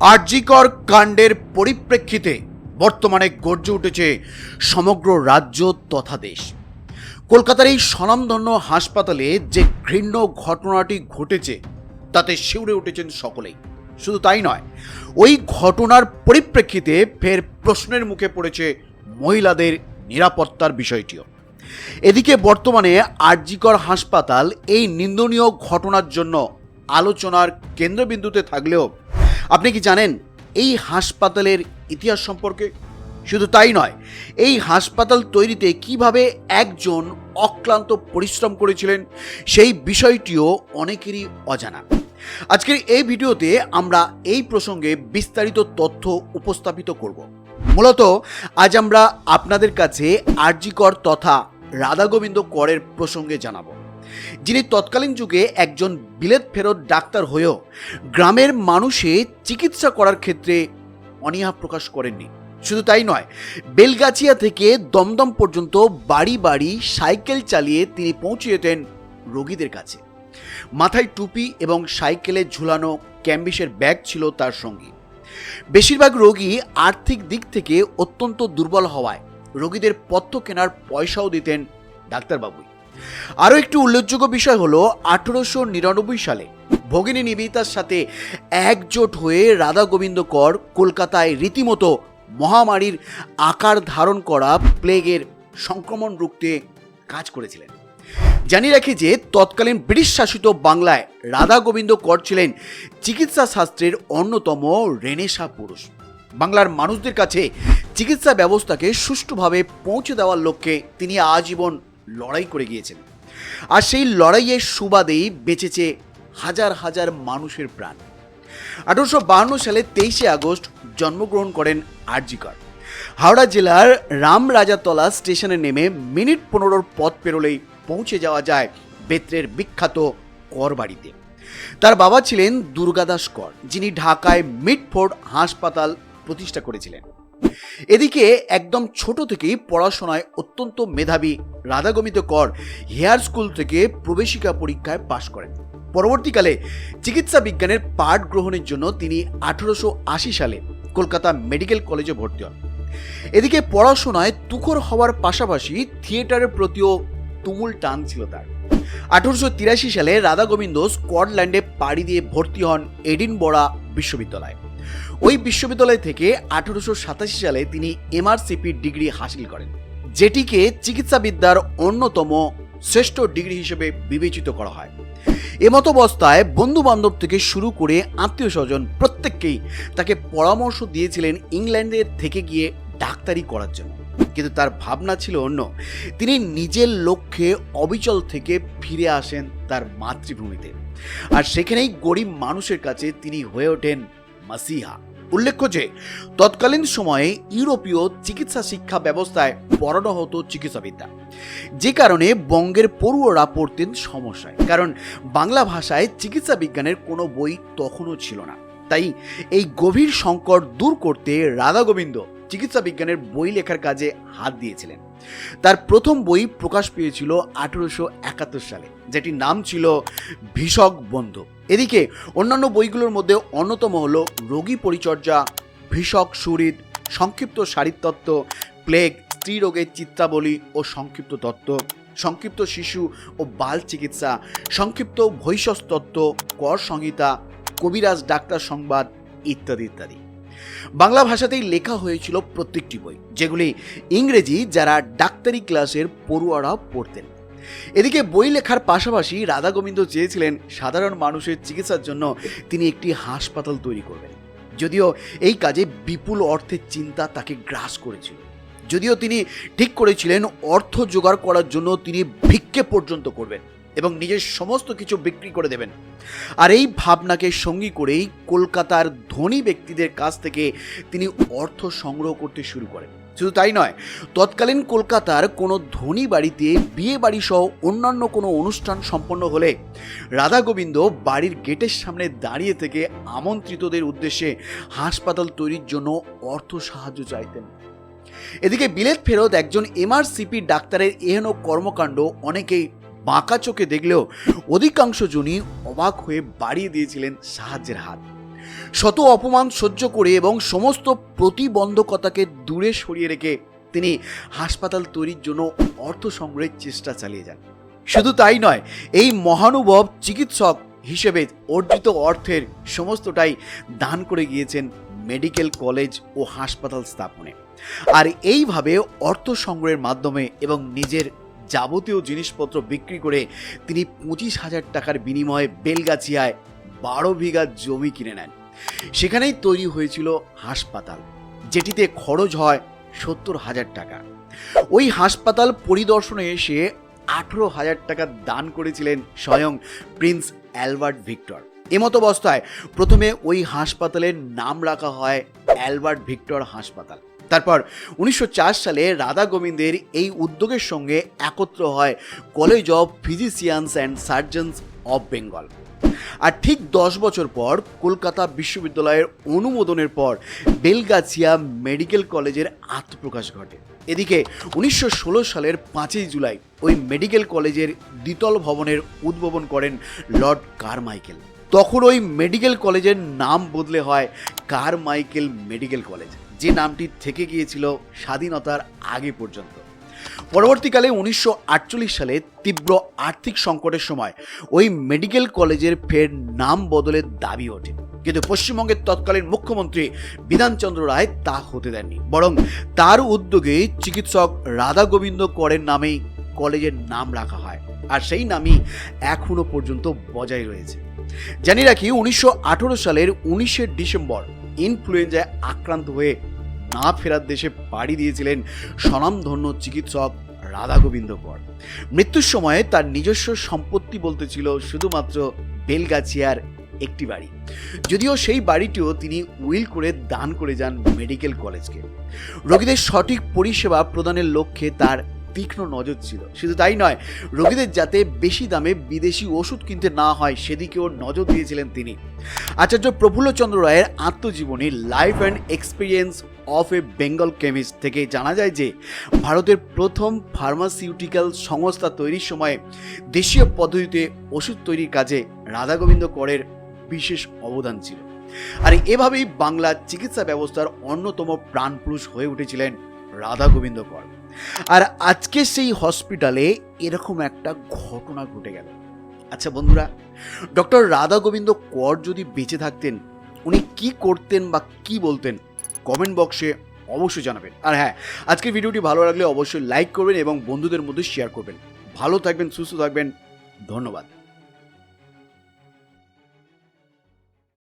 আরজিকর কাণ্ডের পরিপ্রেক্ষিতে বর্তমানে গর্জে উঠেছে সমগ্র রাজ্য তথা দেশ। কলকাতার এই স্বনামধন্য হাসপাতালে যে ঘৃণ্য ঘটনাটি ঘটেছে, তাতে শিউরে উঠেছেন সকলেই। শুধু তাই নয়, ওই ঘটনার পরিপ্রেক্ষিতে ফের প্রশ্নের মুখে পড়েছে মহিলাদের নিরাপত্তার বিষয়টিও। এদিকে বর্তমানে আরজিকর হাসপাতাল এই নিন্দনীয় ঘটনার জন্য আলোচনার কেন্দ্রবিন্দুতে থাকলেও আপনি কি জানেন, এই হাসপাতালের ইতিহাস সম্পর্কে? শুধু তাই নয়, এই হাসপাতাল তৈরিতে কীভাবে একজন অক্লান্ত পরিশ্রম করেছিলেন, সেই বিষয়টিও অনেকেরই অজানা। আজকের এই ভিডিওতে আমরা এই প্রসঙ্গে বিস্তারিত তথ্য উপস্থাপিত করব। মূলত, আজ আমরা আপনাদের কাছে আরজিকর তথা রাধা গোবিন্দ করের প্রসঙ্গে জানাব। যিনি তৎকালীন যুগে একজন বিলেত ফেরত ডাক্তার হয়েও গ্রামের মানুষে চিকিৎসা করার ক্ষেত্রে অনীহা প্রকাশ করেননি। শুধু তাই নয়, বেলগাছিয়া থেকে দমদম পর্যন্ত বাড়ি বাড়ি সাইকেল চালিয়ে তিনি পৌঁছে যেতেন রোগীদের কাছে। মাথায় টুপি এবং সাইকেলে ঝুলানো ক্যাম্বিসের ব্যাগ ছিল তার সঙ্গী। বেশিরভাগ রোগী আর্থিক দিক থেকে অত্যন্ত দুর্বল হওয়ায় রোগীদের পথ্য কেনার পয়সাও দিতেন ডাক্তারবাবুই। আরও একটি উল্লেখযোগ্য বিষয় হলো, আঠেরোশো নিরানব্বই সালে ভগিনী নিবেদিতার সাথে একজোট হয়ে রাধা গোবিন্দ কর কলকাতায় রীতিমতো মহামারীর আকার ধারণ করা প্লেগের সংক্রমণ রুখতে কাজ করেছিলেন। জানি রাখি যে, তৎকালীন ব্রিটিশ শাসিত বাংলায় রাধা গোবিন্দ কর ছিলেন চিকিৎসা শাস্ত্রের অন্যতম রেনেসা পুরুষ। বাংলার মানুষদের কাছে চিকিৎসা ব্যবস্থাকে সুষ্ঠুভাবে পৌঁছে দেওয়ার লক্ষ্যে তিনি আজীবন লড়াই করে গিয়েছেন। আর সেই লড়াইয়ের সুবাদেই বেঁচেছে হাজার হাজার মানুষের প্রাণ। আঠারোশো বাহান্ন সালে তেইশে আগস্ট জন্মগ্রহণ করেন আরজিকর। হাওড়া জেলার রামরাজাতলা স্টেশনে নেমে মিনিট পনেরোর পথ পেরোলেই পৌঁছে যাওয়া যায় বেত্রের বিখ্যাত কর বাড়িতে। তার বাবা ছিলেন দুর্গাদাস কর, যিনি ঢাকায় মিডফোর্ড হাসপাতাল প্রতিষ্ঠা করেছিলেন। এদিকে একদম ছোট থেকেই পড়াশোনায় অত্যন্ত মেধাবী রাধাগমিত কর হেয়ার স্কুল থেকে প্রবেশিকা পরীক্ষায় পাশ করেন। পরবর্তীকালে চিকিৎসা বিজ্ঞানের পাঠ গ্রহণের জন্য তিনি আঠারোশো আশি সালে কলকাতা মেডিকেল কলেজে ভর্তি হন। এদিকে পড়াশোনায় তুখর হওয়ার পাশাপাশি থিয়েটারের প্রতিও তুমুল টান ছিল তার। সালে রাধা গোবিন্দ স্কটল্যান্ডে পাড়ি দিয়ে ভর্তি হন এডিনবরা বিশ্ববিদ্যালয়ে। ওই বিশ্ববিদ্যালয় থেকে আঠারোশো সাতাশি সালে তিনি এমআরসিপি ডিগ্রি হাসিল করেন, যেটিকে চিকিৎসাবিদ্যার অন্যতম শ্রেষ্ঠ ডিগ্রি হিসেবে বিবেচিত করা হয়। এমতো অবস্থায় বন্ধু বান্ধব থেকে শুরু করে আত্মীয় স্বজন প্রত্যেককেই তাকে পরামর্শ দিয়েছিলেন ইংল্যান্ডে থেকে গিয়ে ডাক্তারি করার জন্য। কিন্তু তার ভাবনা ছিল অন্য। তিনি নিজের লক্ষ্যে অবিচল থেকে ফিরে আসেন তার মাতৃভূমিতে। আর সেখানেই গরিব মানুষের কাছে তিনি হয়ে ওঠেন মাসিহা। উল্লেখ্য যে, তৎকালীন সময়ে ইউরোপীয় চিকিৎসা শিক্ষা ব্যবস্থায় পড়ানো হতো চিকিৎসাবিদ্যা। যে কারণে বঙ্গের পড়ুয়ারা পড়তেন সমস্যায়। কারণ বাংলা ভাষায় চিকিৎসা বিজ্ঞানের কোনো বই তখনও ছিল না। তাই এই গভীর সংকট দূর করতে রাধা গোবিন্দ চিকিৎসা বিজ্ঞানের বই লেখার কাজে হাত দিয়েছিলেন। তার প্রথম বই প্রকাশ পেয়েছিল আঠেরোশো একাত্তর সালে, যেটির নাম ছিল ভীষক বন্ধু। এদিকে অন্যান্য বইগুলোর মধ্যে অন্যতম হলো রোগী পরিচর্যা, ভীষক সুরিদ, সংক্ষিপ্ত শারীরতত্ত্ব প্লেগ স্ত্রী রোগের চিত্রাবলী ও সংক্ষিপ্ত তত্ত্ব, সংক্ষিপ্ত শিশু ও বাল চিকিৎসা, সংক্ষিপ্ত ভৈষস্তত্ত্ব কর সংহিতা, কবিরাজ ডাক্তার সংবাদ ইত্যাদি ইত্যাদি। বাংলা ভাষাতেই লেখা হয়েছিল প্রত্যেকটি বই, যেগুলি ইংরেজি যারা ডাক্তারি ক্লাসের পড়ুয়ারা পড়তেন। এদিকে বই লেখার পাশাপাশি রাধা গোবিন্দ চেয়েছিলেন সাধারণ মানুষের চিকিৎসার জন্য তিনি একটি হাসপাতাল তৈরি করবেন। যদিও এই কাজে বিপুল অর্থের চিন্তা তাকে গ্রাস করেছিল। যদিও তিনি ঠিক করেছিলেন অর্থ জোগাড় করার জন্য তিনি ভিক্ষে পর্যন্ত করবেন। এবং নিজের সমস্ত কিছু বিক্রি করে দেবেন। আর এই ভাবনাকে সঙ্গী করেই কলকাতার ধনী ব্যক্তিদের কাছ থেকে তিনি অর্থ সংগ্রহ করতে শুরু করেন। শুধু তাই নয়, তৎকালীন কলকাতার কোনো ধনী বাড়িতে বিয়ে বাড়ি সহ অন্যান্য কোনো অনুষ্ঠান সম্পন্ন হলে রাধা গোবিন্দ বাড়ির গেটের সামনে দাঁড়িয়ে থেকে আমন্ত্রিতদের উদ্দেশ্যে হাসপাতাল তৈরির জন্য অর্থ সাহায্য চাইতেন। এদিকে বিলেত ফেরত একজন এমআরসিপি ডাক্তারের এহেন কর্মকাণ্ড অনেকেই বাঁকা চোখে দেখলেও অধিকাংশ জনই অবাক হয়ে বাড়িয়ে দিয়েছিলেন সাহায্যের হাত। শত অপমান সহ্য করে এবং সমস্ত প্রতিবন্ধকতাকে দূরে সরিয়ে রেখে তিনি হাসপাতাল তৈরির জন্য অর্থ সংগ্রহের চেষ্টা চালিয়ে যান। শুধু তাই নয়, এই মহানুভব চিকিৎসক হিসেবে অর্জিত অর্থের সমস্তটাই দান করে গিয়েছেন মেডিকেল কলেজ ও হাসপাতাল স্থাপনে। আর এইভাবে অর্থ সংগ্রহের মাধ্যমে এবং নিজের যাবতীয় জিনিসপত্র বিক্রি করে তিনি পঁচিশ হাজার টাকার বিনিময়ে বেলগাছিয়ায় বারো বিঘা জমি কিনে নেন। সেখানেই তৈরি হয়েছিল হাসপাতাল, যেটিতে খরচ হয় সত্তর হাজার টাকা। ওই হাসপাতাল পরিদর্শনে এসে আঠেরো হাজার টাকা দান করেছিলেন স্বয়ং প্রিন্স অ্যালবার্ট ভিক্টর। এমতো অবস্থায় প্রথমে ওই হাসপাতালের নাম রাখা হয় অ্যালবার্ট ভিক্টর হাসপাতাল। তারপর উনিশশো চার সালে রাধা গোবিন্দের এই উদ্যোগের সঙ্গে একত্র হয় college of physicians and surgeons of Bengal. আর ঠিক দশ বছর পর কলকাতা বিশ্ববিদ্যালয়ের অনুমোদনের পর বেলগাছিয়া মেডিকেল কলেজের আত্মপ্রকাশ ঘটে। এদিকে উনিশশো ষোলো সালের পাঁচই জুলাই ওই মেডিকেল কলেজের দ্বিতল ভবনের উদ্বোধন করেন লর্ড কারমাইকেল। তখন ওই মেডিকেল কলেজের নাম বদলে হয় কারমাইকেল মেডিকেল কলেজ। যে নামটি থেকে গিয়েছিল স্বাধীনতার আগে পর্যন্ত। পরবর্তীকালে উনিশশো সালে তীব্র আর্থিক সংকটের সময় ওই মেডিকেল কলেজের ফের নাম বদলের দাবি ওঠে। কিন্তু পশ্চিমবঙ্গের তৎকালীন মুখ্যমন্ত্রী বিধানচন্দ্র রায় তা হতে দেননি। বরং তার উদ্যোগে চিকিৎসক রাধা গোবিন্দ করের নামেই কলেজের নাম রাখা হয়। আর সেই নামই এখনও পর্যন্ত বজায় রয়েছে। জানি রাখি, উনিশশো আঠারো সালের উনিশে ডিসেম্বর ইনফ্লুয়েঞ্জায় আক্রান্ত হয়ে না ফেরার দেশে পাড়ি দিয়েছিলেন স্বনামধন্য চিকিৎসক রাধা গোবিন্দ কর মৃত্যুর সময়ে তার নিজস্ব সম্পত্তি বলতে ছিল শুধুমাত্র বেলগাছিয়ার একটি বাড়ি। যদিও সেই বাড়িটিও তিনি উইল করে দান করে যান মেডিকেল কলেজকে। রোগীদের সঠিক পরিষেবা প্রদানের লক্ষ্যে তার তীক্ষ্ণ নজর ছিল। শুধু তাই নয়, রোগীদের যাতে বেশি দামে বিদেশি ওষুধ কিনতে না হয় সেদিকেও নজর দিয়েছিলেন তিনি। আচার্য প্রফুল্লচন্দ্র রায়ের আত্মজীবনী life and experience of a Bengal chemist থেকে জানা যায় যে ভারতের প্রথম ফার্মাসিউটিক্যাল সংস্থা তৈরির সময় দেশীয় পদ্ধতিতে ওষুধ তৈরির কাজে রাধা গোবিন্দ করের বিশেষ অবদান ছিল। আর এভাবেই বাংলা চিকিৎসা ব্যবস্থার অন্যতম প্রাণপুরুষ হয়ে উঠেছিলেন রাধা গোবিন্দ কর। আর আজকে সেই হসপিটালে এরকম একটা ঘটনা ঘটে গেল। আচ্ছা বন্ধুরা ডক্টর রাধা গোবিন্দ কর যদি বেঁচে থাকতেন, উনি কি করতেন বা কি বলতেন? কমেন্ট বক্সে অবশ্যই জানাবেন। আর হ্যাঁ আজকের ভিডিওটি ভালো লাগলে অবশ্যই লাইক করবেন এবং বন্ধুদের মধ্যে শেয়ার করবেন। ভালো থাকবেন, সুস্থ থাকবেন, ধন্যবাদ।